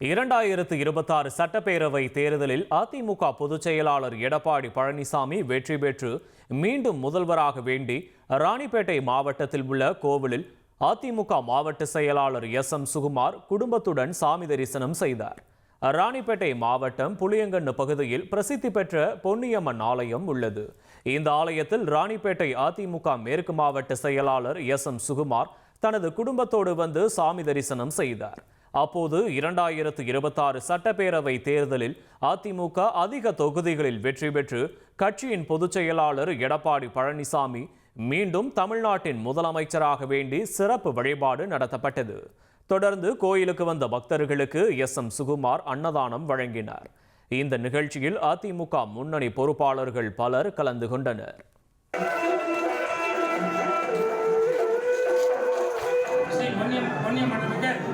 இரண்டாயிரத்து இருபத்தாறு சட்டப்பேரவை தேர்தலில் அதிமுக பொதுச் செயலாளர் எடப்பாடி பழனிசாமி வெற்றி பெற்று மீண்டும் முதல்வராக வேண்டி ராணிப்பேட்டை மாவட்டத்தில் உள்ள கோவிலில் அதிமுக மாவட்ட செயலாளர் எஸ் எம் சுகுமார் குடும்பத்துடன் சாமி தரிசனம் செய்தார். ராணிப்பேட்டை மாவட்டம் புளியங்கண்ணு பகுதியில் பிரசித்தி பெற்ற பொன்னியம்மன் ஆலயம் உள்ளது. இந்த ஆலயத்தில் ராணிப்பேட்டை அதிமுக மேற்கு மாவட்ட செயலாளர் எஸ் எம் சுகுமார் தனது குடும்பத்தோடு வந்து சாமி தரிசனம் செய்தார். அப்போது இரண்டாயிரத்து இருபத்தாறு சட்டப்பேரவை தேர்தலில் அதிமுக அதிக தொகுதிகளில் வெற்றி பெற்று கட்சியின் பொதுச் செயலாளர் எடப்பாடி பழனிசாமி மீண்டும் தமிழ்நாட்டின் முதலமைச்சராக வேண்டி சிறப்பு வழிபாடு நடத்தப்பட்டது. தொடர்ந்து கோயிலுக்கு வந்த பக்தர்களுக்கு எஸ். எம். சுகுமார் அன்னதானம் வழங்கினார். இந்த நிகழ்ச்சியில் அதிமுக முன்னணி பொறுப்பாளர்கள் பலர் கலந்து கொண்டனர். ஸ்ரீ புண்ணியம்